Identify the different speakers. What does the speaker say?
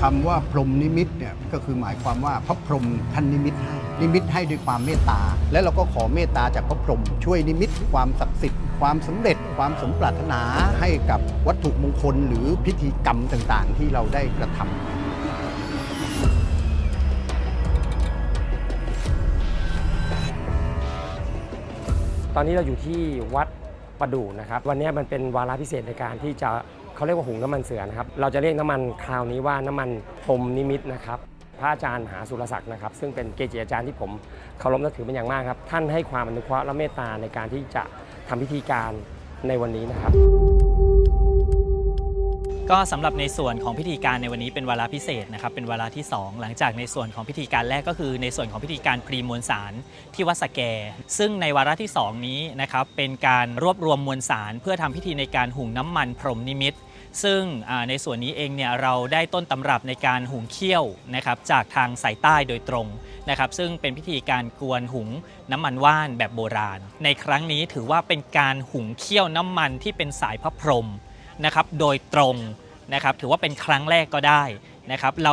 Speaker 1: คำว่าพรหมนิมิตเนี่ยก็คือหมายความว่าพระพรหมท่านนิมิตให้นิมิตให้ด้วยความเมตตา และเราก็ขอเมตตาจากพระพรหมช่วยนิมิตความศักดิ์สิทธิ์ความสำเร็จความสมปรารถนาให้กับวัตถุมงคลหรือพิธีกรรมต่างๆ ที่เราได้กระทำ
Speaker 2: ตอนนี้เราอยู่ที่วัดประดู่นะครับ วันนี้มันเป็นวาระพิเศษในการที่จะ เขาเรียกว่าหุงน้ำมันเสือนะครับ เราจะเรียกน้ำมันคราวนี้ว่าน้ำมันพรมนิมิตนะครับ พระอาจารย์มหาสุรศักดิ์นะครับ ซึ่งเป็นเกจิอาจารย์ที่ผมเคารพนับถือเป็นอย่างมากครับ ท่านให้ความอนุเคราะห์และเมตตาในการที่จะทำพิธีการในวันนี้นะครับ
Speaker 3: ก็สำหรับในส่วนของพิธีการในวันนี้เป็นเวลาพิเศษนะครับเป็นเวลาที่ 2 หลังจากในส่วนของพิธีการแรกก็คือ ในส่วนของพิธีการพรีมวลสารที่วัดสแก ซึ่งในวาระที่ 2 นี้นะครับเป็นการรวบรวมมวลสาร เพื่อทำพิธีในการหุงน้ำมันพรหมนิมิตซึ่งในส่วนนี้เองเนี่ยเราได้ต้นตำรับในการหุงเคี่ยวนะครับจากทางสายใต้โดยตรงนะครับซึ่งเป็นพิธีการกวนหุงน้ำมันว่านแบบโบราณ ในครั้งนี้ถือว่าเป็นการหุงเคี่ยวน้ำมันที่เป็นสายพระพรหม นะครับโดยตรงนะครับถือว่าเป็นครั้งแรกก็ได้นะครับเรา